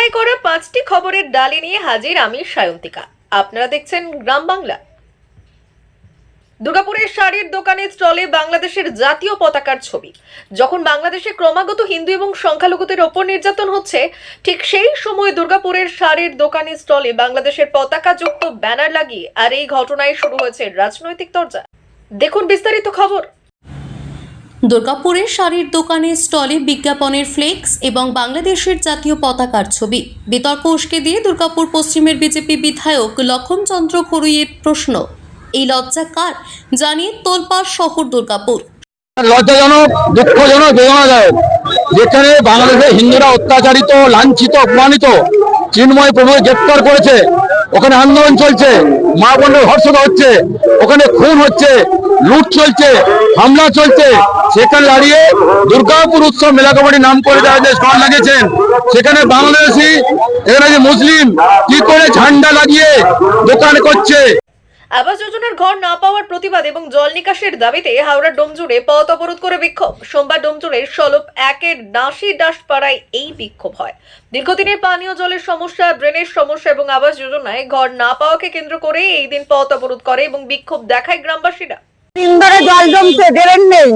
বাছাই করা পাঁচটি খবরের ডালি নিয়ে হাজির আমি সায়ন্তিকা। আপনারা দেখছেন গ্রাম বাংলা। দুর্গাপুরের শাড়ির দোকানে স্টলে বাংলাদেশের জাতীয় পতাকার ছবি। যখন বাংলাদেশে ক্রমাগত হিন্দু এবং সংখ্যালঘুদের ওপর নির্যাতন হচ্ছে, ঠিক সেই সময় দুর্গাপুরের শাড়ির দোকানে স্টলে বাংলাদেশের পতাকা যুক্ত ব্যানার লাগিয়ে আর এই ঘটনায় শুরু হয়েছে রাজনৈতিক দরজা দেখুন বিস্তারিত খবর। দুর্গাপুরের শাড়ির দোকানে স্টলে বিজ্ঞাপনের ফ্লেক্স এবং বাংলাদেশের জাতীয় পতাকার ছবি। বিতর্ক উস্কে দিয়ে দুর্গাপুর পশ্চিমের বিজেপি বিধায়ক লক্ষণচন্দ্র খরুইয়ের প্রশ্ন, এই লজ্জা কার? জানিয়ে তোলপাড় শহর দুর্গাপুর। লজ্জাজনক, দুঃখজনক বেদনাদায়ক যেখানে বাংলাদেশে হিন্দুরা অত্যাচারিত, লাঞ্ছিত, অপমানিত, চিন্ময় প্রভু গ্রেপ্তার করেছে। ওখানে আন্দোলন চলছে। মা বোনের ধর্ষণ হচ্ছে। ওখানে খুন হচ্ছে, লুট চলছে, হামলা চলছে। সেখানে দাঁড়িয়ে দুর্গাপুর উৎসব মেলা কমিটি নাম করে যারা যে স্টল লাগিয়েছেন, সেখানে বাংলাদেশি, এখানে যে মুসলিম কি করে ঝান্ডা লাগিয়ে দোকান করছে আবাস যোজনার ঘর না পাওয়ার প্রতিবাদ এবং জল নিকাশের দাবিতে হাওড়া ডোমজুড়ে পথ অবরোধ করে বিক্ষোভ। সোমবার ডোমজুড়ের সলপ একের ডাঁশি ডাসপাড়ায় এই বিক্ষোভ হয়। দীর্ঘদিনের পানীয় জলের সমস্যা ড্রেনের সমস্যা এবং আবাস যোজনায় ঘর না পাওয়াকে কেন্দ্র করে এই দিন পথ অবরোধ করে এবং বিক্ষোভ দেখায় গ্রামবাসীরা। দিন ধরে জল জমছে ড্রেন নেই।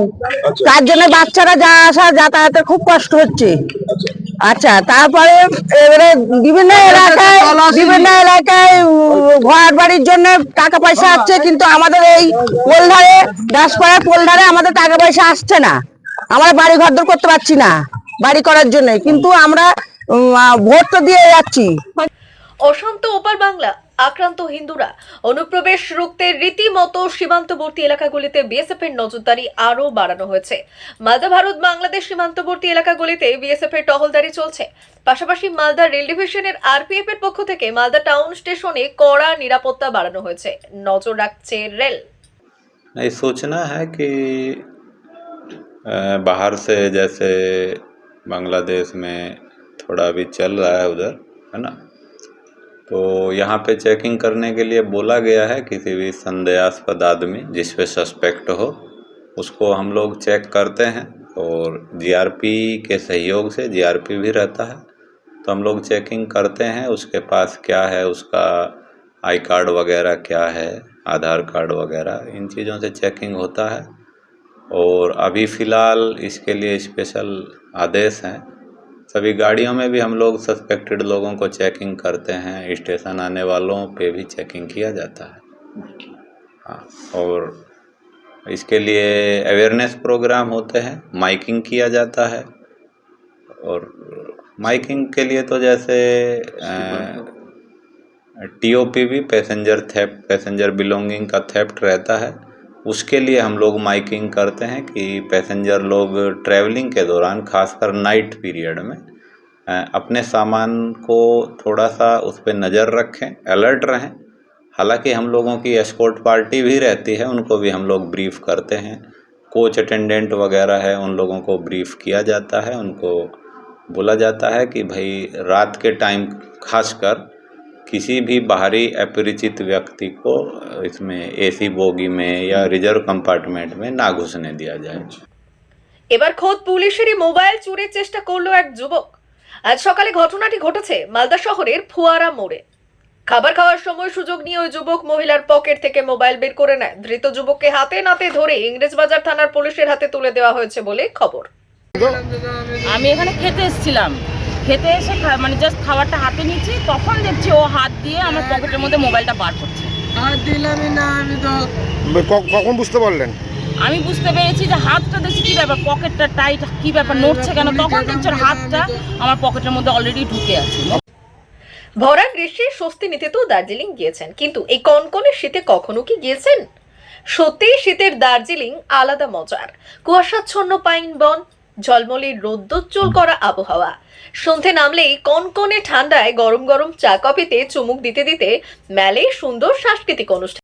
তার জন্য বাচ্চারা যা আসা যাতায়াতে খুব কষ্ট হচ্ছে। আচ্ছা তারপরে এবারে বিভিন্ন এলাকায় বিভিন্ন এলাকায় ঘর বাড়ির জন্য টাকা পয়সা আসছে কিন্তু আমাদের এই পোলধারে দাসপাড়ার পোলধারে আমাদের টাকা পয়সা আসছে না। আমরা বাড়ি ঘর দর করতে পারছি না বাড়ি করার জন্য। কিন্তু আমরা ভোট তো দিয়ে যাচ্ছি। অশান্ত ওপার বাংলা। আক্রান্ত হিন্দুরা অনুপ্রবেশ রুখতে রীতিমতো সীমান্তবর্তী এলাকাগুলিতে বিএসএফ এর নজরদারি আরও বাড়ানো হয়েছে মালদা ভারত বাংলাদেশ সীমান্তবর্তী এলাকাগুলিতে বিএসএফ এর টহলদারি চলছে পাশাপাশি মালদা রেল ডিভিশনের আরপিএফ এর পক্ষ থেকে মালদা টাউন স্টেশনে কড়া নিরাপত্তা বাড়ানো হয়েছে নজর রাখছে রেল नहीं सोचना है कि अ, बाहर से जैसे बांग्लादेश में थोड़ा अभी चल रहा है उधर है ना तो यहाँ पे चेकिंग करने के लिए बोला गया है किसी भी संदेहास्पद आदमी, जिस पे सस्पेक्ट हो, उसको हम लोग चेक करते हैं और जीआरपी के सहयोग से जीआरपी भी रहता है। तो हम लोग चेकिंग करते हैं उसके पास क्या है, उसका आई कार्ड वगैरह क्या है, आधार कार्ड वगैरह, इन चीज़ों से चेकिंग होता है। और अभी फ़िलहाल इसके लिए स्पेशल आदेश हैं। सभी गाड़ियों में भी हम लोग सस्पेक्टेड लोगों को चेकिंग करते हैं। स्टेशन आने वालों पे भी चेकिंग किया जाता है। हाँ और इसके लिए अवेयरनेस प्रोग्राम होते हैं। माइकिंग किया जाता है। और माइकिंग के लिए तो जैसे टीओपी भी पैसेंजर थेफ्ट पैसेंजर बिलोंगिंग का थेप्ट रहता है। उसके लिए हम लोग माइकिंग करते हैं कि पैसेंजर लोग ट्रैवलिंग के दौरान, खासकर नाइट पीरियड में अपने सामान को थोड़ा सा उस पर नज़र रखें अलर्ट रहें। हालाँकि हम लोगों की एस्कॉर्ट पार्टी भी रहती है, उनको भी हम लोग ब्रीफ करते हैं। कोच अटेंडेंट वगैरह है, उन लोगों को ब्रीफ किया जाता है, उनको बोला जाता है कि भाई रात के टाइम खासकर किसी भी बाहरी अपरिचित व्यक्ति को इसमें एसी बोगी में या रिजर्व कंपार्टमेंट में ना घुसने दिया जाए এবার খোদ পুলিশেরই মোবাইল চুরির চেষ্টা করলো এক যুবক আজ সকালে ঘটনাটি ঘটেছে মালদা শহরের ফুয়ারা মোড়ে খাবার খাওয়ার সময় সুযোগ নিয়ে ওই যুবক মহিলার পকেট থেকে মোবাইল বের করে নেয় ধৃত যুবককে হাতে নাতে ধরে ইংরেজবাজার থানার পুলিশের হাতে তুলে দেওয়া হয়েছে বলে খবর আমি এখানে খেতে এসেছিলাম খেতে এসে মানে জাস্ট খাবারটা হাতে নিচ্ছি তখন দেখছি ও হাত দিয়ে আমার পকেটের মধ্যে মোবাইলটা বার করছে। আর দিলামই না আমি তো কখন বুঝতে পারলেন? আমি বুঝতে পেরেছি যে হাতটা দেখছি কি ব্যাপার পকেটটা টাইট কি ব্যাপার নড়ছে কেন? তখন দেখছি ওর হাতটা আমার পকেটের মধ্যে অলরেডি ঢুকে আছে। ভরা গ্রীষ্মে স্বস্তি নিতে তো দার্জিলিং গিয়েছেন কিন্তু এই কনকনে শীতে কখনো কি গিয়েছেন? সত্যিই শীতের দার্জিলিং আলাদা মজার। কুয়াশাচ্ছন্ন পাইন বন ঝলমলি রোদ্দোজ্জ্বল করা আবহাওয়া। সন্ধে নামলেই কনকনে ঠান্ডায় গরম গরম চা কফিতে চুমুক দিতে দিতে মেলে সুন্দর সাংস্কৃতিক অনুষ্ঠান।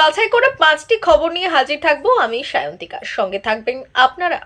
বাছাই করে পাঁচটি খবর নিয়ে হাজির থাকব। আমি সায়ন্তিকার সঙ্গে থাকবেন আপনারা।